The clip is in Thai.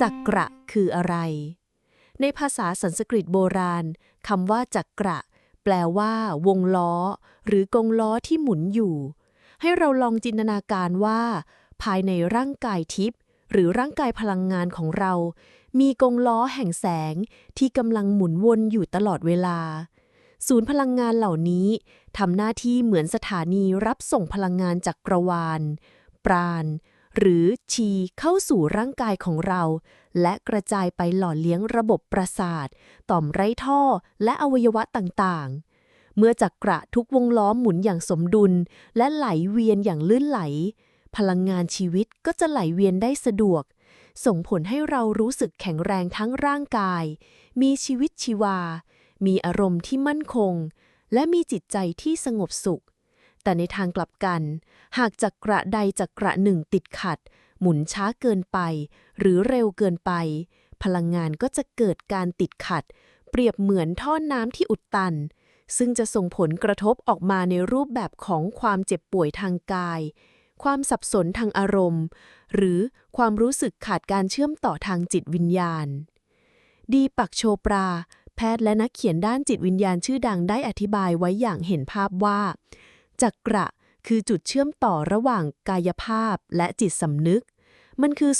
จักระคืออะไร ในภาษาสันสกฤตโบราณคำว่าจักระแปลว่า วงล้อ หรือกงล้อที่หมุนอยู่ ให้เราลองจินตนาการว่า ภายในร่างกายทิพย์หรือร่างกายพลังงานของเรา มีกงล้อแห่งแสงที่กำลังหมุนวนอยู่ตลอดเวลา ศูนย์พลังงานเหล่านี้ทำหน้าที่เหมือนสถานีรับส่งพลังงานจากกรวาล ปราณ หรือชีเข้าสู่ร่างกายของเรา และกระจายไปหล่อเลี้ยงระบบประสาท ต่อมไร้ท่อและอวัยวะต่างๆ เมื่อจักระทุกวงล้อหมุนอย่างสมดุล และไหลเวียนอย่างลื่นไหล พลังงานชีวิตก็จะไหลเวียนได้สะดวก ส่งผลให้เรารู้สึกแข็งแรงทั้งร่างกาย มีชีวิตชีวา มีอารมณ์ที่มั่นคง และมีจิตใจที่สงบสุข แต่ในทางกลับกัน หากจักระใดจักระหนึ่งติดขัด หมุนช้าเกินไป หรือเร็วเกินไป พลังงานก็จะเกิดการติดขัด เปรียบเหมือนท่อน้ำที่อุดตัน ซึ่งจะส่งผลกระทบออกมาในรูปแบบของความเจ็บป่วยทางกาย ความสับสนทางอารมณ์ หรือความรู้สึกขาดการเชื่อมต่อทางจิตวิญญาณ ดีปักโชปราแพทย์และนักเขียนด้านจิตวิญญาณชื่อดังได้อธิบายไว้อย่างเห็นภาพว่า จักระคือจุดเชื่อมต่อระหว่างกายภาพและจิตสำนึก มันคือ